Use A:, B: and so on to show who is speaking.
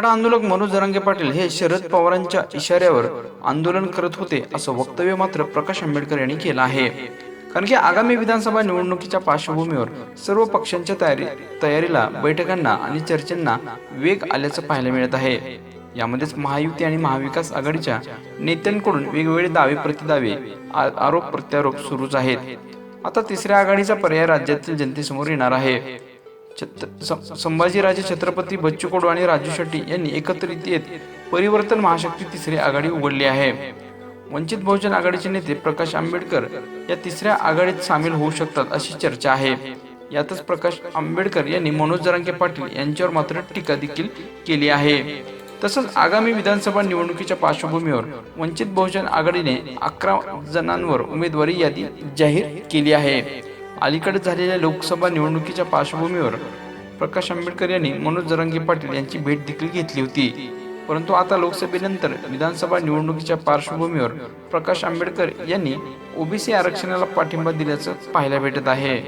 A: आंदोलक मनोज जरांगे पाटील हे शरद पवारांच्या इशाऱ्यावर आंदोलन करत होते असं वक्तव्य मात्र प्रकाश आंबेडकर यांनी केलं आहे. कारण की आगामी विधानसभा निवडणुकीच्या पार्श्वभूमीवर सर्व पक्षांच्या तयारी तयारीला बैठकांना आणि चर्चांना वेग आल्याचं पाहायला मिळत आहे. यामध्येच महायुती आणि महाविकास आघाडीच्या नेत्यांकडून वेगवेगळे दावे प्रतिदावे आरोप प्रत्यारोप सुरूच आहेत. आता तिसऱ्या आघाडीचा पर्याय राज्यातील जनतेसमोर येणार आहे. छत्र संभाजीराजे छत्रपती बच्चू कडू आणि राजू शेट्टी यांनी एकत्रित येत परिवर्तन महाशक्ती तिसरी आघाडी उघडली आहे. वंचित बहुजन आघाडीचे नेते प्रकाश आंबेडकर या तिसऱ्या आघाडीत सामील होऊ शकतात अशी चर्चा आहे. यातच प्रकाश आंबेडकर यांनी मनोज जरांगे पाटील यांच्यावर मात्र टीका देखील केली आहे. तसंच आगामी विधानसभा निवडणुकीच्या पार्श्वभूमीवर वंचित बहुजन आघाडीने अकरा जणांवर उमेदवारी यादी जाहीर केली आहे. अलीकडे झालेल्या लोकसभा निवडणुकीच्या पार्श्वभूमीवर प्रकाश आंबेडकर यांनी मनोज जरांगे पाटील यांची भेट देखील घेतली होती. परंतु आता लोकसभेनंतर विधानसभा निवडणुकीच्या पार्श्वभूमीवर प्रकाश आंबेडकर यांनी ओबीसी आरक्षणाला पाठिंबा दिल्याचं पाहायला भेटत आहे.